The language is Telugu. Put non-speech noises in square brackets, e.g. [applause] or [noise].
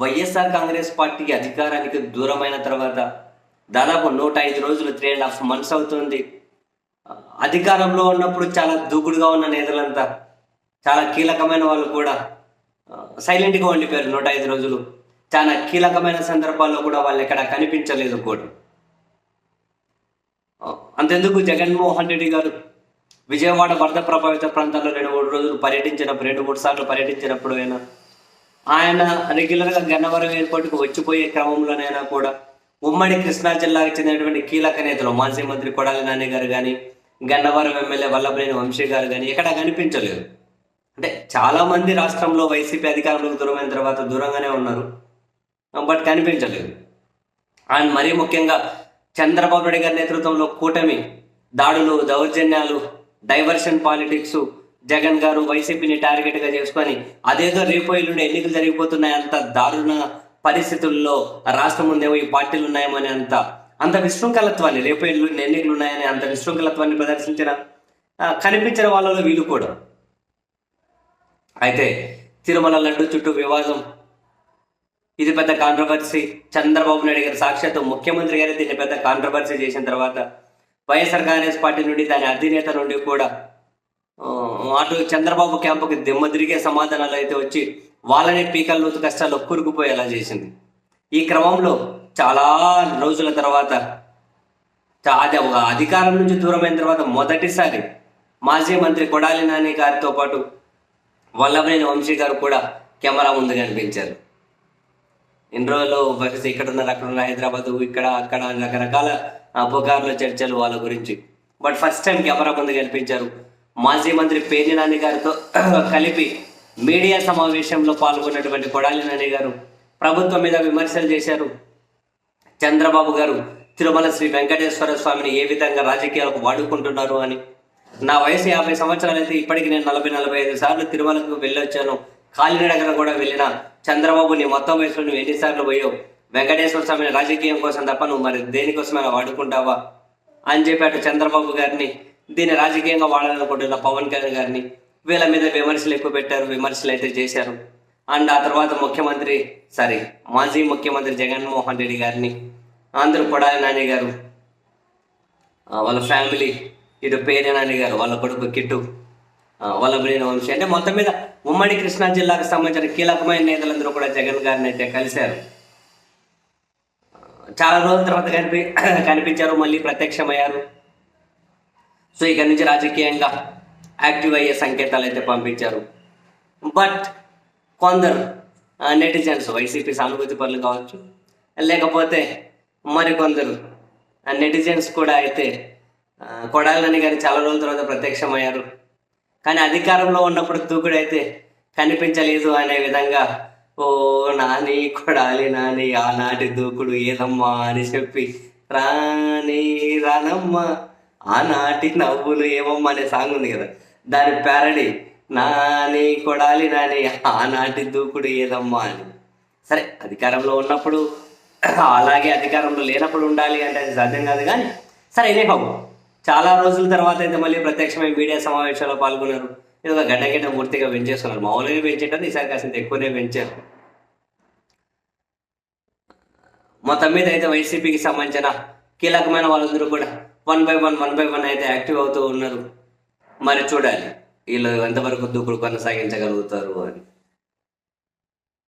వైఎస్ఆర్ కాంగ్రెస్ పార్టీ అధికారానికి దూరమైన తర్వాత దాదాపు నూట ఐదు రోజులు త్రీ అండ్ హాఫ్ మంత్స్ అవుతుంది. అధికారంలో ఉన్నప్పుడు చాలా దూకుడుగా ఉన్న నేతలంతా చాలా కీలకమైన వాళ్ళు కూడా సైలెంట్గా ఉండిపోయారు నూట ఐదు రోజులు. చాలా కీలకమైన సందర్భాల్లో కూడా వాళ్ళు ఎక్కడ కనిపించలేదు కూడా. అంతెందుకు జగన్మోహన్ రెడ్డి గారు విజయవాడ వరద ప్రభావిత ప్రాంతాల్లో రెండు మూడు రోజులు పర్యటించినప్పుడు రెండు మూడు సార్లు పర్యటించినప్పుడు అయినా ఆయన రెగ్యులర్గా గన్నవరం ఎయిర్పోర్ట్కి వచ్చిపోయే క్రమంలోనైనా కూడా ఉమ్మడి కృష్ణా జిల్లాకు చెందినటువంటి కీలక నేతలు మాజీ మంత్రి కొడాలి నాని గారు కానీ గన్నవరం ఎమ్మెల్యే వల్లభనేని వంశీ గారు కానీ ఎక్కడ కనిపించలేదు. అంటే చాలా మంది రాష్ట్రంలో వైసీపీ అధికారంలోకి దూరమైన తర్వాత దూరంగానే ఉన్నారు. బట్ కనిపించలేదు. అండ్ మరీ ముఖ్యంగా చంద్రబాబు నాయుడు గారి నేతృత్వంలో కూటమి దాడులు దౌర్జన్యాలు డైవర్షన్ పాలిటిక్స్ జగన్ గారు వైసీపీని టార్గెట్గా చేసుకొని అదేదో రేపు ఎల్లుండి ఎన్నికలు జరిగిపోతున్నాయి అంత దారుణ పరిస్థితుల్లో రాష్ట్రం ముందేమో ఈ పార్టీలు ఉన్నాయేమో అని అంత అంత విశృంఖలత్వాన్ని రేపు ఎల్లుండి ఎన్నికలు ఉన్నాయని అంత విశృంఖలత్వాన్ని ప్రదర్శించిన కనిపించిన వాళ్ళలో వీళ్ళు కూడా. అయితే తిరుమల లడ్డు చుట్టూ వివాదం. ఇది పెద్ద కాంట్రవర్సీ చంద్రబాబు నాయుడు గారు సాక్షాత్తు ముఖ్యమంత్రి గారే దీన్ని పెద్ద కాంట్రవర్సీ చేసిన తర్వాత వైఎస్ఆర్ కాంగ్రెస్ పార్టీ నుండి దాని అధినేత నుండి కూడా అటు చంద్రబాబు క్యాంపుకి దిమ్మ తిరిగే సమాధానాలు అయితే వచ్చి వాళ్ళనే పీకల లోతు కష్టాలు కూరుకుపోయేలా చేసింది. ఈ క్రమంలో చాలా రోజుల తర్వాత అది ఒక అధికారం నుంచి దూరమైన తర్వాత మొదటిసారి మాజీ మంత్రి కొడాలి నాని గారితో పాటు వల్లభనేని వంశీ గారు కూడా కెమెరా ముందు కనిపించారు. ఇన్ని రోజులు ఇక్కడ ఉన్నారు అక్కడ ఉన్నారు హైదరాబాద్ ఇక్కడ అక్కడ రకరకాల పుకార్ల చర్చలు వాళ్ళ గురించి. బట్ ఫస్ట్ టైం కెమెరా ముందు కనిపించారు. మాజీ మంత్రి పేర్ని నాని గారితో [clears throat] కలిపి మీడియా సమావేశంలో పాల్గొన్నటువంటి కొడాలి నాని గారు ప్రభుత్వం మీద విమర్శలు చేశారు. చంద్రబాబు గారు తిరుమల శ్రీ వెంకటేశ్వర స్వామిని ఏ విధంగా రాజకీయాలకు వాడుకుంటున్నారు అని. నా వయసు యాభై సంవత్సరాలు అయితే ఇప్పటికి నేను నలభై నలభై ఐదు సార్లు తిరుమలకు వెళ్ళొచ్చాను. కాలినడకన కూడా వెళ్ళిన చంద్రబాబు నీ మొత్తం వయసులో నువ్వు ఎన్నిసార్లు పోయావు? వెంకటేశ్వర స్వామిని రాజకీయం కోసం తప్ప నువ్వు మరి దేనికోసమైనా వాడుకుంటావా? అని చెప్పాడు చంద్రబాబు గారిని. దీన్ని రాజకీయంగా వాడాలనుకుంటున్న పవన్ కళ్యాణ్ గారిని వీళ్ళ మీద విమర్శలు ఎక్కువ పెట్టారు విమర్శలు అయితే చేశారు. అండ్ ఆ తర్వాత ముఖ్యమంత్రి సారీ మాజీ ముఖ్యమంత్రి జగన్మోహన్ రెడ్డి గారిని ఆంధ్ర కొడాలి నాని గారు వాళ్ళ ఫ్యామిలీ ఇటు పేరు నాని గారు వాళ్ళ కొడుకు కిట్టు వాళ్ళ బ్రెయిన్ వంశీ. అంటే మొత్తం మీద ఉమ్మడి కృష్ణా జిల్లాకు సంబంధించిన కీలకమైన నేతలందరూ కూడా జగన్ గారిని అయితే కలిశారు. చాలా రోజుల తర్వాత కనిపి కనిపించారు మళ్ళీ ప్రత్యక్షమయ్యారు. సో ఇక్కడి నుంచి రాజకీయంగా యాక్టివ్ అయ్యే సంకేతాలు అయితే పంపించారు. బట్ కొందరు నెటిజన్స్ వైసీపీ సానుభూతి పనులు కావచ్చు లేకపోతే మరికొందరు నెటిజన్స్ కూడా అయితే కొడాలని గారు చాలా రోజుల తర్వాత ప్రత్యక్షమయ్యారు. కానీ అధికారంలో ఉన్నప్పుడు దూకుడు అయితే కనిపించలేదు అనే విధంగా ఓ నాని కొడాలి నాని ఆనాటి దూకుడు ఏదమ్మా అని చెప్పి రాని రానమ్మా ఆనాటి నవ్వులు ఏమమ్మా అనే సాంగ్ ఉంది కదా. దాని ప్యారడీ నాని కొడాలి నాని ఆనాటి దూకుడు ఏదమ్మా అని. సరే అధికారంలో ఉన్నప్పుడు అలాగే అధికారంలో లేనప్పుడు ఉండాలి అంటే అది సాధ్యం కాదు కానీ సరే ఎనీహౌ చాలా రోజుల తర్వాత అయితే మళ్ళీ ప్రత్యక్షమైన మీడియా సమావేశాల్లో పాల్గొన్నారు. ఇది ఒక గడ్డ గడ్డ పూర్తిగా పెంచేస్తున్నారు. మామూలుగా పెంచేటారు ఈసారి కాసింత ఎక్కువనే పెంచారు. మొత్తం మీద అయితే వైసీపీకి సంబంధించిన కీలకమైన వాళ్ళందరూ కూడా one by one one by one అయితే యాక్టివ్ అవుతూ ఉన్నారు. మరి చూడాలి. వీళ్ళు ఎంతవరకు దూకుడు కొనసాగించగలుగుతారు అని.